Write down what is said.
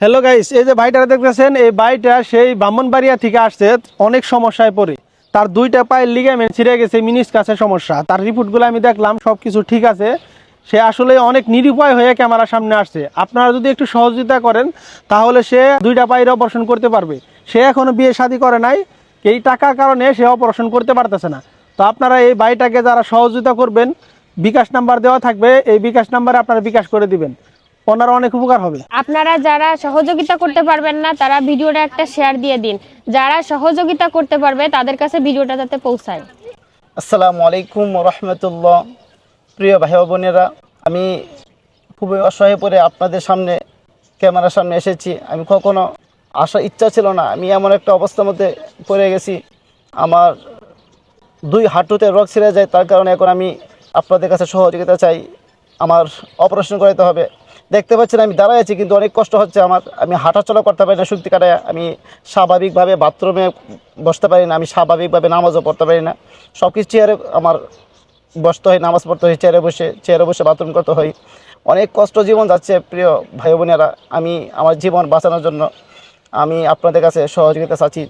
Hello guys এই যে ভাইটা দেখতেছেন, এই ভাইটা সেই ব্রাহ্মণবাড়িয়া থেকে আসছে, অনেক সমস্যায় পড়ে। তার দুইটা পায়ের লিগামেন্ট ছিঁড়ে গেছে মিনিস কাছে সমস্যা। তার রিপোর্টগুলো আমি দেখলাম সব কিছু ঠিক আছে। সে আসলে অনেক নিরুপায় হয়ে ক্যামেরার সামনে আসছে। আপনারা যদি একটু সহযোগিতা করেন, তাহলে সে দুইটা পায়ের অপারেশন করতে পারবে। সে এখনও বিয়ে শাদী করে নাই। এই টাকার কারণে সে অপারেশন করতে পারতেছে না। তো আপনারা এই ভাইটাকে যারা সহযোগিতা করবেন, বিকাশ নাম্বার দেওয়া থাকবে। এই বিকাশ নাম্বারে আপনারা বিকাশ করে দিবেন। ওনার অনেক উপকার হবে। আপনারা যারা সহযোগিতা করতে পারবেন না তারা ভিডিওটা একটা শেয়ার দিয়ে দিন। যারা সহযোগিতা করতে পারবে তাদের কাছে ভিডিওটা যাতে পৌঁছায়। আসসালামু আলাইকুম রহমতুল্লাহ প্রিয় ভাই ও বোনেরা আমি খুবই অসহায় পড়ে আপনাদের সামনে ক্যামেরার সামনে এসেছি। আমি কখনো আসার ইচ্ছা ছিল না আমি এমন একটা অবস্থার মধ্যে পড়ে গেছি। আমার দুই হাঁটুতে রোগ ছিঁড়ে যায় তার কারণে এখন আমি আপনাদের কাছে সহযোগিতা চাই। আমার অপারেশন করাতে হবে। দেখতে পাচ্ছেন, আমি দাঁড়ায় আছি, কিন্তু অনেক কষ্ট হচ্ছে আমার। আমি হাঁটাচলা করতে পারি না শক্তি কাটায় আমি স্বাভাবিকভাবে বাথরুমে বসতে পারি না, আমি স্বাভাবিকভাবে নামাজও পড়তে পারি না। সব কিছু চেয়ারে আমার বসতে হয়, নামাজ পড়তে হয় চেয়ারে বসে চেয়ারে বসে বাথরুম করতে হয়। অনেক কষ্ট জীবন যাচ্ছে, প্রিয় ভাই বোনেরা আমি আমার জীবন বাঁচানোর জন্য, আমি আপনাদের কাছে সহযোগিতা চাচ্ছি।